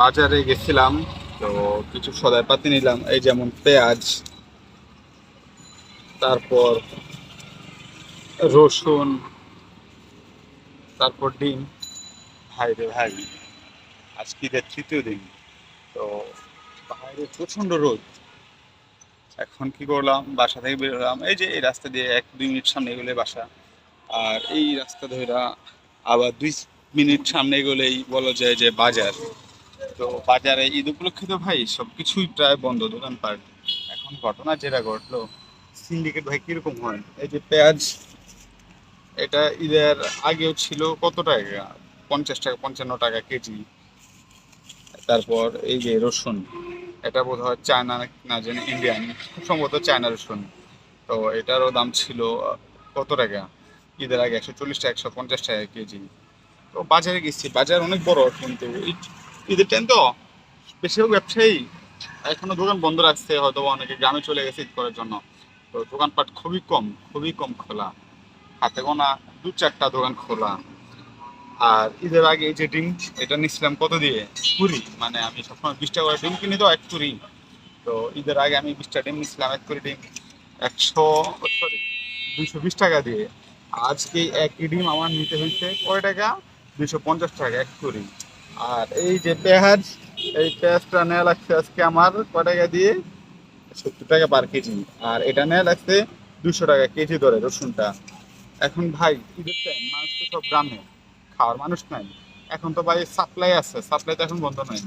বাজারে গেছিলাম, তো কিছু সদাইপাতি নিলাম, এই যেমন পেঁয়াজ, তারপর রসুন, তারপর ডিম। ভাই রে ভাই, আজকে ঈদের তৃতীয় দিন, তো বাইরে প্রচণ্ড রোদ। এখন কি করলাম, বাসা থেকে বেরোলাম এই যে এই রাস্তা দিয়ে এক দুই মিনিট সামনে এগোলে বাসা, আর এই রাস্তা ধরে আবার দুই মিনিট সামনে এগোলেই বলা যায় যে বাজার। তো বাজারে ঈদ উপলক্ষে তো ভাই সব কিছুই প্রায় বন্ধ দোকানপাট এখন ঘটনা যেটা ঘটলো সিন্ডিকেট ভাই কীরকম হয়? এই যে পেঁয়াজ, এটা ঈদের আগেও ছিল কত টাকা? পঞ্চাশ টাকা, পঞ্চান্ন টাকা কেজি। তারপর এই যে রসুন, এটা বোধ হয় চায়না না জানি ইন্ডিয়ান, খুব সম্ভবত চায়না রসুন। তো এটারও দাম ছিল, কত টাকা? ঈদের আগে একশো চল্লিশ টাকা, একশো পঞ্চাশ টাকা কেজি। তো বাজারে গেছি, বাজার অনেক বড় কিন্তু ঈদের টাইম তো বেশিরভাগ ব্যবসায়ী এখনও দোকান বন্ধ রাখছে হয়তো অনেকে গ্রামে চলে গেছে ঈদ করার জন্য। তো দোকানপাট খুবই কম খুবই কম খোলা। হাতে গোনা দু চারটা দোকান খোলা। আর ঈদের আগে এই যে ডিম, এটা নিচ্ছিলাম কত দিয়ে? কুড়ি। মানে আমি সবসময় বিশ টাকা করে ডিম কিনি তো, এক কুড়ি। তো ঈদের আগে আমি বিশটা ডিম নিচ্ছিলাম এক কুড়ি ডিম। একশো সরি, দুইশো বিশ টাকা দিয়ে। আজকে এক ডিম আমার নিতে হয়েছে কয় টাকা? দুইশো পঞ্চাশ টাকা, এক কুড়ি। আর এই যে পেঁয়াজ, এই পেঁয়াজটা নেওয়া লাগছে আজকে আমার কয় টাকা দিয়ে? সত্তর টাকা পার কেজি। আর এটা নেওয়া লাগছে দুশো টাকা কেজি ধরে রসুনটা। এখন ভাই, ঈদের টাইম মানুষ তো সব গ্রামে, খাওয়ার মানুষ নাই। এখন তো ভাই সাপ্লাই আছে সাপ্লাই তো এখন বন্ধ নাই।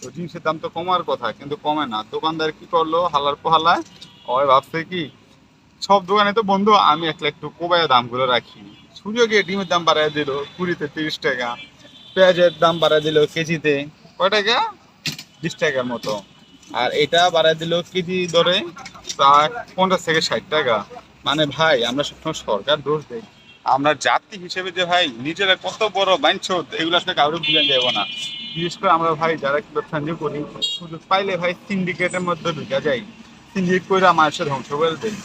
তো জিনিসের দাম তো কমার কথা, কিন্তু কমে না। দোকানদার কি করল, হালার পোহালায়, ওই ভাবছে কি, সব দোকানে তো বন্ধ, আমি একলা একটু কোবায় দামগুলো রাখি। সুযোগে ডিমের দাম বাড়ায় দিল, কুড়িতে তিরিশ টাকা। পেঁয়াজের দাম বাড়ায় দিল কেজিতে। কয় টাকা? বিশ টাকার মতো। আর এটা বাড়ায় দিল কেজি দরে প্রায় পঞ্চাশ থেকে ষাট টাকা। মানে ভাই, আমরা সবসময় সরকার দোষ দেই। আমরা জাতি হিসেবে যে ভাই, নিজেরা কত বড় বাঞ্ছত এগুলো আসলে কারোর বুঝে দেব না। বিশেষ করে আমরা ভাই, যারা ব্যবসা বাণিজ্য করি, সুযোগ পাইলে ভাই সিন্ডিকেটের মধ্যে ঢুকে যাই। সিন্ডিকেট করে মানুষের ধ্বংস করে দেয়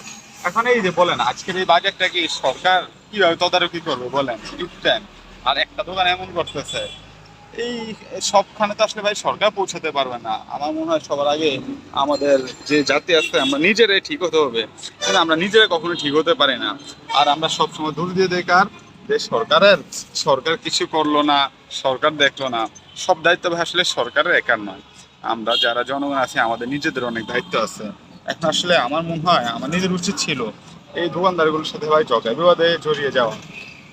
এখন এই যে বলেন, আজকের এই বাজারটা কি সরকার কীভাবে তদারকি করবে বলেন? ঈদ টাইম আর একটা দোকান এমন করতেছে। এই সবখানে তো আসলে ভাই সরকার পৌঁছাতে পারবে না। আমার মনে হয় সবার আগে আমাদের যে জাতি আছে, আমরা নিজেরাই ঠিক হতে হবে। কিন্তু আমরা নিজেরা কখনো ঠিক হতে পারি না। আর আমরা সবসময় দূর দিয়ে দেই কার যে সরকারের, সরকার কিছু করল না, সরকার দেখল না, সব দায়িত্ব আসলে সরকারের একার নয়। আমরা যারা জনগণ আছে, আমাদের নিজেদের অনেক দায়িত্ব আছে। এখন আসলে আমার মনে হয়, আমার নিজের উচিত ছিল এই দোকানদারগুলোর সাথে ভাই ঝগড়া বিবাদে জড়িয়ে যাওয়া।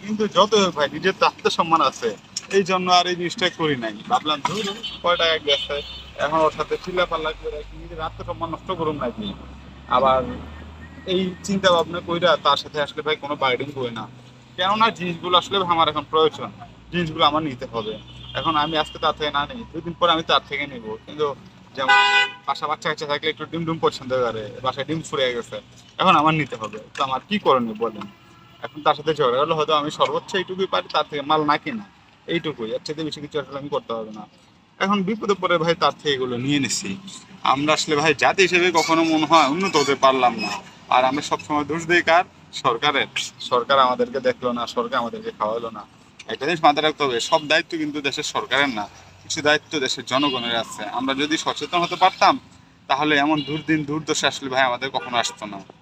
কিন্তু যত হোক ভাই, নিজের তো আত্মসম্মান আছে। এই জন্য আর এই জিনিসটা করি নাই। ভাবলাম ধুর, কয় টাকা গেছে? এখন ওর সাথে চিল্লা পাল্লা করে নিজের আত্মসম্মান নষ্ট করুন নাকি? আবার এই চিন্তা ভাবনা কইরা তার সাথে আসলে ভাই কোনো বাইডিং করি না। কেননা জিনিসগুলো আসলে আমার এখন প্রয়োজন, জিনিসগুলো আমার নিতে হবে। এখন আমি আজকে তার থেকে না নিই দুদিন পরে আমি তার থেকে নিব। কিন্তু যেমন বাসা বাচ্চা কাচ্চা থাকলে একটু ডিম ডিম পছন্দ করে, বাসায় ডিম ফুরিয়ে গেছে, এখন আমার নিতে হবে। তো আমার কি করণীয় বলেন? এখন তার সাথে ঝগড়া হলে হয়তো আমি সর্বোচ্চ এইটুকুই পারি, তার থেকে মাল না কিনা। এইটুকুই, এর থেকে বেশি কিছু আসলে আমি করতে পারব না। এখন বিপদে পড়ে ভাই তার থেকে এগুলো নিয়ে নিছি। আমরা আসলে ভাই জাতি হিসেবে কখনো মনে হয় উন্নত হতে পারলাম না। আর আমরা সবসময় দোষ দিই কার? সরকারের। সরকার আমাদেরকে দেখল না, সরকার আমাদেরকে খাওয়ালো না। একটা জিনিস মাথায় রাখতে হবে, সব দায়িত্ব কিন্তু দেশের সরকারের না। কিছু দায়িত্ব দেশের জনগণের আছে। আমরা যদি সচেতন হতে পারতাম, তাহলে এমন দুর্দিন, দুর্দশা আসলে ভাই আমাদের কখনো আসতো না।